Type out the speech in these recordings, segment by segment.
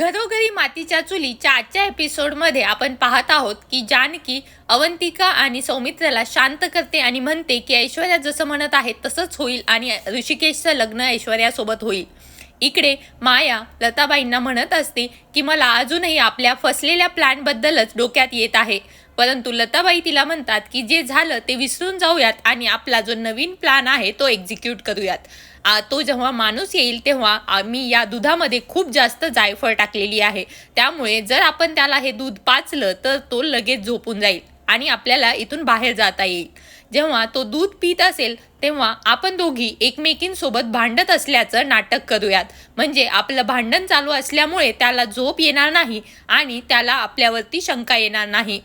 घरोघरी मातीच्या चुलीच्या आजच्या एपिसोडमध्ये आपण पाहत आहोत की जानकी अवंतिका आणि सौमित्रला शांत करते आणि म्हणते की ऐश्वर्या जसं म्हणत आहे तसंच होईल आणि ऋषिकेशचं लग्न ऐश्वर्यासोबत होईल. इकडे माया लताबाईंना म्हणत असते की मला अजूनही आपल्या फसलेल्या प्लॅनबद्दलच डोक्यात येत आहे. परंतु लताबाई तिला म्हणतात की जे झालं ते विसरून जाऊयात आणि आपला जो नवीन प्लॅन आहे तो एक्झिक्यूट करूयात. तो जेव्हा माणूस येईल तेव्हा आम्ही या दुधामध्ये खूप जास्त जायफळ टाकलेली आहे. त्यामुळे जर आपण त्याला हे दूध पाचलं तर तो लगेच झोपून जाईल आणि आपल्याला इथून बाहेर जाता येईल. जेव्हा तो दूध पित असेल तेव्हा आपण दोघी एकमेकींसोबत भांडत असल्याचं नाटक करूयात. म्हणजे आपलं भांडण चालू असल्यामुळे त्याला झोप येणार नाही आणि त्याला आपल्यावरती शंका येणार नाही.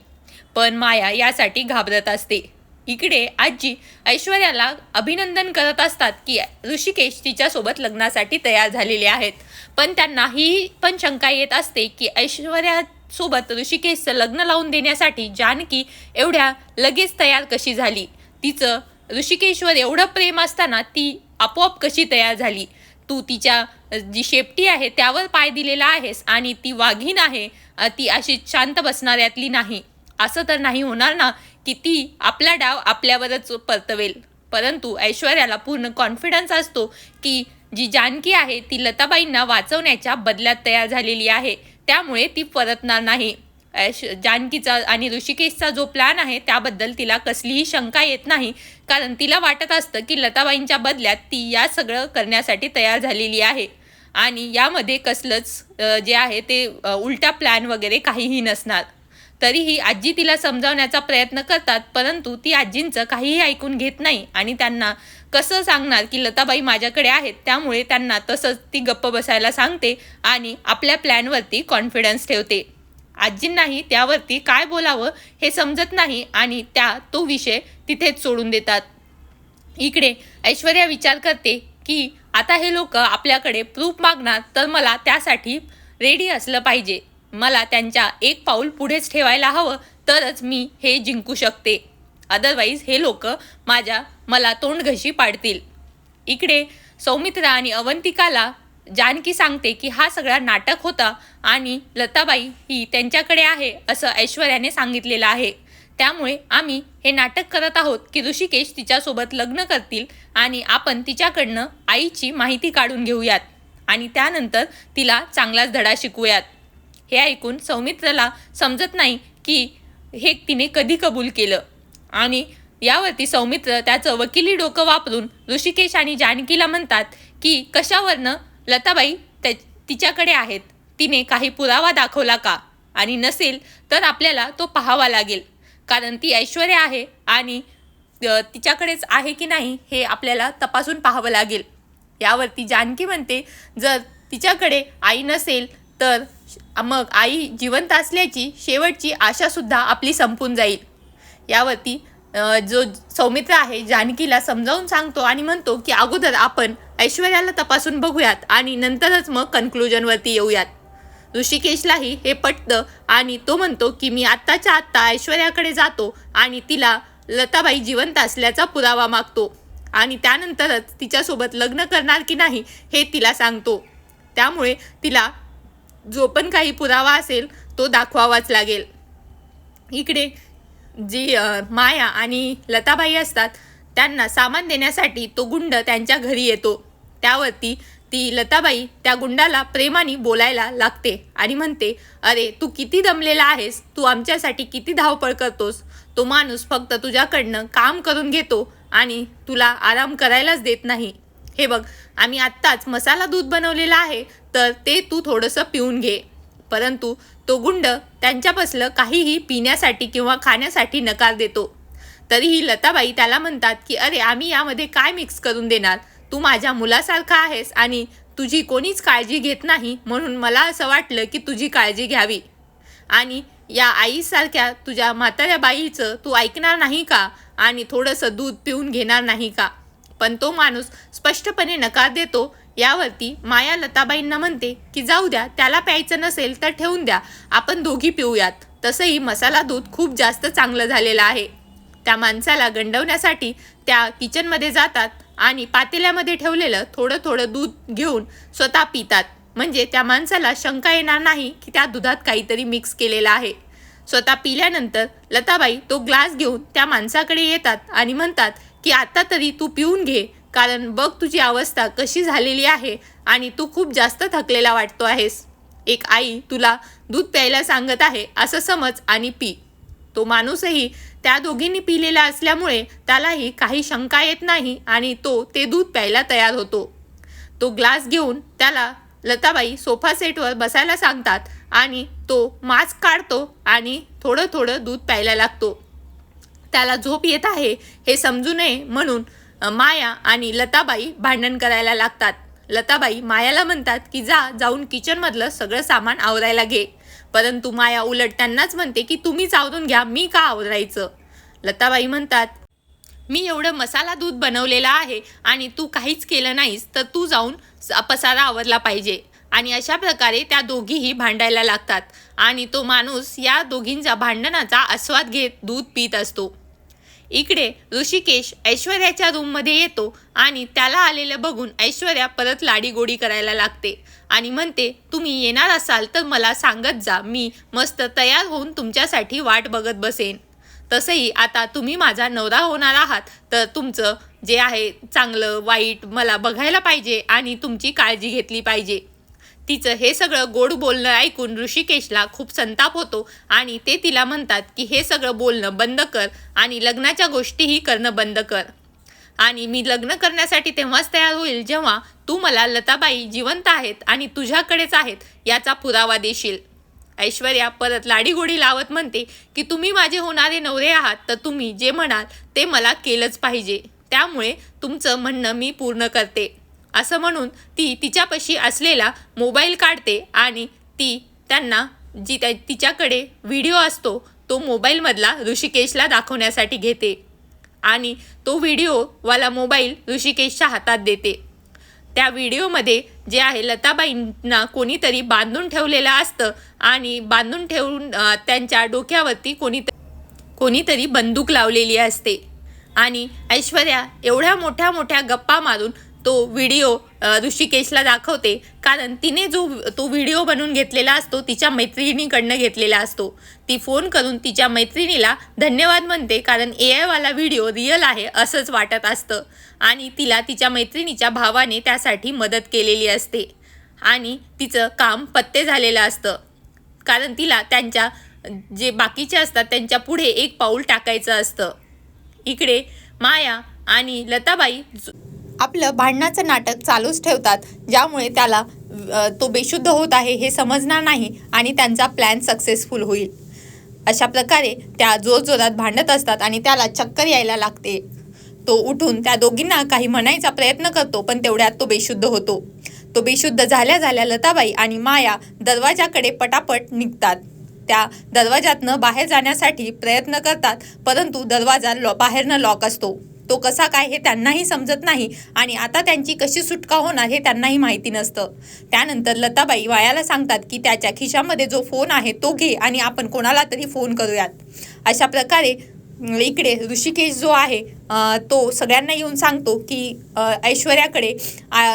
पण माया यासाठी घाबरत असते. इकडे आजी ऐश्वर्याला अभिनंदन करत असतात की ऋषिकेश तिच्यासोबत लग्नासाठी तयार झालेले आहेत. पण त्यांना ही पण शंका येत असते की ऐश्वर्यासोबत ऋषिकेशचं लग्न लावून देण्यासाठी जानकी एवढ्या लगेच तयार कशी झाली? तिचं ऋषिकेशवर एवढं प्रेम असताना ती आपोआप कशी तयार झाली? तू तिच्या जी शेपटी आहे त्यावर पाय दिलेला आहेस आणि ती वाघीण आहे ती अशी शांत बसणाऱ्यातली नाही. असं तर नाही होणार ना? की ती आपला डाव आपल्यावरच परतवेल. परंतु ऐश्वर्याला पूर्ण कॉन्फिडन्स असतो की जी जानकी आहे ती लताबाईंना वाचवण्याच्या बदल्यात तयार झालेली आहे. त्यामुळे ती परतणार नाही. ऐश जानकीचा आणि ऋषिकेशचा जो प्लॅन आहे त्याबद्दल तिला कसलीही शंका येत नाही. कारण तिला वाटत असतं की लताबाईंच्या बदल्यात ती या सगळं करण्यासाठी तयार झालेली आहे. आणि यामध्ये कसलंच जे आहे ते उलटा प्लॅन वगैरे काहीही नसणार. तरीही आजी तिला समजावण्याचा प्रयत्न करतात परंतु ती आजींचं काहीही ऐकून घेत नाही आणि त्यांना कसं सांगणार की लताबाई माझ्याकडे आहेत त्यामुळे त्यांना तसंच ती गप्प बसायला सांगते आणि आपल्या प्लॅनवरती कॉन्फिडन्स ठेवते. आजींनाही त्यावरती काय बोलावं हे समजत नाही आणि त्या तो विषय तिथेच सोडून देतात. इकडे ऐश्वर्या विचार करते की आता हे लोक आपल्याकडे प्रूफ मागणार तर मला त्यासाठी रेडी असलं पाहिजे. मला त्यांच्या एक पाऊल पुढेच ठेवायला हवं तरच मी हे जिंकू शकते. अदरवाईज हे लोक माझ्या मला तोंडघशी पाडतील. इकडे सौमित्रा आणि अवंतिकाला जानकी सांगते की हा सगळा नाटक होता आणि लताबाई ही त्यांच्याकडे आहे असं ऐश्वर्याने सांगितलेलं आहे. त्यामुळे आम्ही हे नाटक करत आहोत की ऋषिकेश तिच्यासोबत लग्न करतील आणि आपण तिच्याकडनं आईची माहिती काढून घेऊयात आणि त्यानंतर तिला चांगलाच धडा शिकूयात हे ऐकून सौमित्रला समजत नाही की हे तिने कधी कबूल केलं. आणि यावरती सौमित्र त्याचं वकिली डोकं वापरून ऋषिकेश आणि जानकीला म्हणतात की कशावरनं? लताबाई त्या तिच्याकडे आहेत. तिने काही पुरावा दाखवला का? आणि नसेल तर आपल्याला तो पाहावा लागेल. कारण ती ऐश्वर्या आहे आणि तिच्याकडेच आहे की नाही हे आपल्याला तपासून पाहावं लागेल. यावरती जानकी म्हणते जर तिच्याकडे आई नसेल तर मग आई जिवंत असल्याची शेवटची आशासुद्धा आपली संपून जाईल. यावरती जो सौमित्र आहे जानकीला समजावून सांगतो आणि म्हणतो की अगोदर आपण ऐश्वर्याला तपासून बघूयात आणि नंतरच मग कन्क्लुजनवरती येऊयात. ऋषिकेशलाही हे पटतं आणि तो म्हणतो की मी आत्ताच्या आत्ता ऐश्वर्याकडे जातो आणि तिला लताबाई जिवंत असल्याचा पुरावा मागतो आणि त्यानंतरच तिच्यासोबत लग्न करणार की नाही हे तिला सांगतो. त्यामुळे तिला जो पण काही पुरावा असेल तो दाखवावाच लागेल. इकडे जी माया आणि लताबाई असतात त्यांना सामान देण्यासाठी तो गुंड त्यांच्या घरी येतो. त्यावरती ती लताबाई त्या गुंडाला प्रेमाने बोलायला लागते आणि म्हणते अरे तू किती दमलेला आहेस? तू आमच्यासाठी किती धावपळ करतोस? तो माणूस फक्त तुझ्याकडनं काम करून घेतो आणि तुला आराम करायलाच देत नाही. हे बघ आम्ही आत्ताच मसाला दूध बनवलेलं आहे तर ते तू थोडंसं पिऊन घे. परंतु तो गुंड त्यांच्यापासलं काहीही पिण्यासाठी किंवा खाण्यासाठी नकार देतो. तरीही लताबाई त्याला म्हणतात की अरे आम्ही यामध्ये काय मिक्स करून देणार? तू माझ्या मुलासारखा आहेस आणि तुझी कोणीच काळजी घेत नाही म्हणून मला असं वाटलं की तुझी काळजी घ्यावी. आणि या आईसारख्या तुझ्या म्हाताऱ्या बाईचं तू ऐकणार नाही का? आणि थोडंसं दूध पिऊन घेणार नाही का? पण तो माणूस स्पष्टपणे नकार देतो. यावरती माया लताबाईंना म्हणते की जाऊ द्या त्याला प्यायचं नसेल तर ठेवून द्या. आपण दोघी पिऊयात. तसंही मसाला दूध खूप जास्त चांगलं झालेलं आहे. त्या माणसाला गंडवण्यासाठी त्या किचनमध्ये जातात आणि पातेल्यामध्ये ठेवलेलं थोडं थोडं दूध घेऊन स्वतः पितात. म्हणजे त्या माणसाला शंका येणार नाही की त्या दुधात काहीतरी मिक्स केलेलं आहे. स्वतः पिल्यानंतर लताबाई तो ग्लास घेऊन त्या माणसाकडे येतात आणि म्हणतात की आता तरी तू पिऊन घे कारण बघ तुझी अवस्था कशी झालेली आहे आणि तू खूप जास्त थकलेला वाटतो आहेस. एक आई तुला दूध प्यायला सांगत आहे असं समज आणि पी. तो माणूसही त्या दोघींनी पिलेला असल्यामुळे त्यालाही काही शंका येत नाही आणि तो ते दूध प्यायला तयार होतो. तो ग्लास घेऊन त्याला लताबाई सोफा सेटवर बसायला सांगतात आणि तो मास्क काढतो आणि थोडं थोडं दूध प्यायला लागतो. त्याला झोप येत आहे हे समजू नये म्हणून माया आणि लताबाई भांडण करायला लागतात. लताबाई मायाला म्हणतात की जा जाऊन किचनमधलं सगळं सामान आवरायला घे. परंतु माया उलट त्यांनाच म्हणते की तुम्हीच आवरून घ्या मी का आवरायचं? लताबाई म्हणतात मी एवढं मसाला दूध बनवलेलं आहे आणि तू काहीच केलं नाहीस तर तू जाऊन स- पसारा आवरला पाहिजे. आणि अशा प्रकारे त्या दोघीही भांडायला लागतात. आणि तो माणूस या दोघींच्या भांडणाचा आस्वाद घेत दूध पित असतो. इकडे ऋषिकेश ऐश्वर्याच्या रूममध्ये येतो आणि त्याला आलेलं बघून ऐश्वर्या परत लाडीगोडी करायला लागते. आणि म्हणते तुम्ही येणार असाल तर मला सांगत जा मी मस्त तयार होऊन तुमच्यासाठी वाट बघत बसेन. तसंही आता तुम्ही माझा नवरा होणार आहात तर तुमचं जे आहे चांगलं वाईट मला बघायला पाहिजे आणि तुमची काळजी घेतली पाहिजे. तिचं हे सगळं गोड बोलणं ऐकून ऋषिकेशला खूप संताप होतो आणि ते तिला म्हणतात की हे सगळं बोलणं बंद कर आणि लग्नाच्या गोष्टीही करणं बंद कर. आणि मी लग्न करण्यासाठी तेव्हाच तयार होईल जेव्हा तू मला लताबाई जिवंत आहेत आणि तुझ्याकडेच आहेत याचा पुरावा देशील. ऐश्वर्या परत लाडीगोडी लावत म्हणते की तुम्ही माझे होणारे नवरे आहात तर तुम्ही जे म्हणाल ते मला केलंच पाहिजे. त्यामुळे तुमचं म्हणणं मी पूर्ण करते. असं म्हणून ती तिच्यापाशी असलेला मोबाईल काढते आणि ती त्यांना जी त्या तिच्याकडे व्हिडिओ असतो तो मोबाईलमधला ऋषिकेशला दाखवण्यासाठी घेते. आणि तो व्हिडिओवाला मोबाईल ऋषिकेशच्या हातात देते. त्या व्हिडिओमध्ये जे आहे लताबाईंना कोणीतरी बांधून ठेवलेलं असतं आणि बांधून ठेवून त्यांच्या डोक्यावरती कोणी कोणीतरी बंदूक लावलेली असते. आणि ऐश्वर्या एवढ्या मोठ्या मोठ्या गप्पा मारून तो व्हिडिओ ऋषिकेशला दाखवते. कारण तिने जो तो व्हिडिओ बनवून घेतलेला असतो तिच्या मैत्रिणीकडनं घेतलेला असतो. ती फोन करून तिच्या मैत्रिणीला धन्यवाद म्हणते कारण ए आयवाला व्हिडिओ रिअल आहे असंच वाटत असतं. आणि तिला तिच्या मैत्रिणीच्या भावाने त्यासाठी मदत केलेली असते. आणि तिचं काम पत्ते झालेलं असतं. कारण तिला त्यांच्या जे बाकीचे असतात त्यांच्या पुढे एक पाऊल टाकायचं असतं. इकडे माया आणि लताबाई ज- आपलं भांडणाचं नाटक चालूच ठेवतात ज्यामुळे त्याला तो बेशुद्ध होत आहे हे समजणार नाही आणि त्यांचा प्लॅन सक्सेसफुल होईल. अशा प्रकारे त्या जोरजोरात भांडत असतात आणि त्याला चक्कर यायला लागते. तो उठून त्या दोघींना काही म्हणायचा प्रयत्न करतो पण तेवढ्यात तो बेशुद्ध होतो. तो बेशुद्ध झाल्या झाल्या लताबाई आणि माया दरवाजाकडे पटापट निघतात. त्या दरवाजातनं बाहेर जाण्यासाठी प्रयत्न करतात परंतु दरवाजा लॉ बाहेरनं लॉक असतो. तो कसा काय हे त्यांनाही समजत नाही आणि आता त्यांची कशी सुटका होणार हे त्यांनाही माहिती नसतं. त्यानंतर लताबाई वायाला सांगतात की त्याच्या खिशामध्ये जो फोन आहे तो घे आणि आपण कोणाला तरी फोन करूयात. अशा प्रकारे इकडे ऋषिकेश जो आहे तो सगळ्यांना येऊन सांगतो की ऐश्वर्याकडे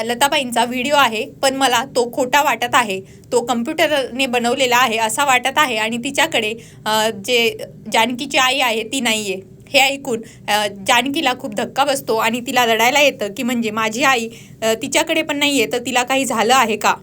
लताबाईंचा व्हिडिओ आहे पण मला तो खोटा वाटत आहे. तो कम्प्युटरने बनवलेला आहे असा वाटत आहे आणि तिच्याकडे जे जानकीची आई आहे ती नाही आहे हे ऐकून जानकीला खूप धक्का बसतो आणि तिला रडायला येतं की म्हणजे माझी आई तिच्याकडे पण नाही आहे तर तिला काही झालं आहे का?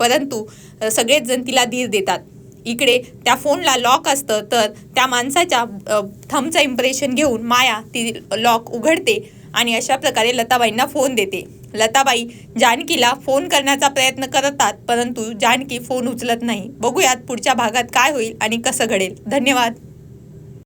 परंतु सगळेचजण सगळेच जण तिला धीर देतात. इकडे त्या फोनला लॉक असतं तर त्या माणसाच्या अ, थंबचं इम्प्रेशन घेऊन माया ती लॉक उघडते आणि अशा प्रकारे लताबाईंना फोन देते. लताबाई जानकीला फोन करण्याचा प्रयत्न करतात परंतु जानकी फोन उचलत नाही. बघूयात पुढच्या भागात काय होईल आणि कसं घडेल. धन्यवाद.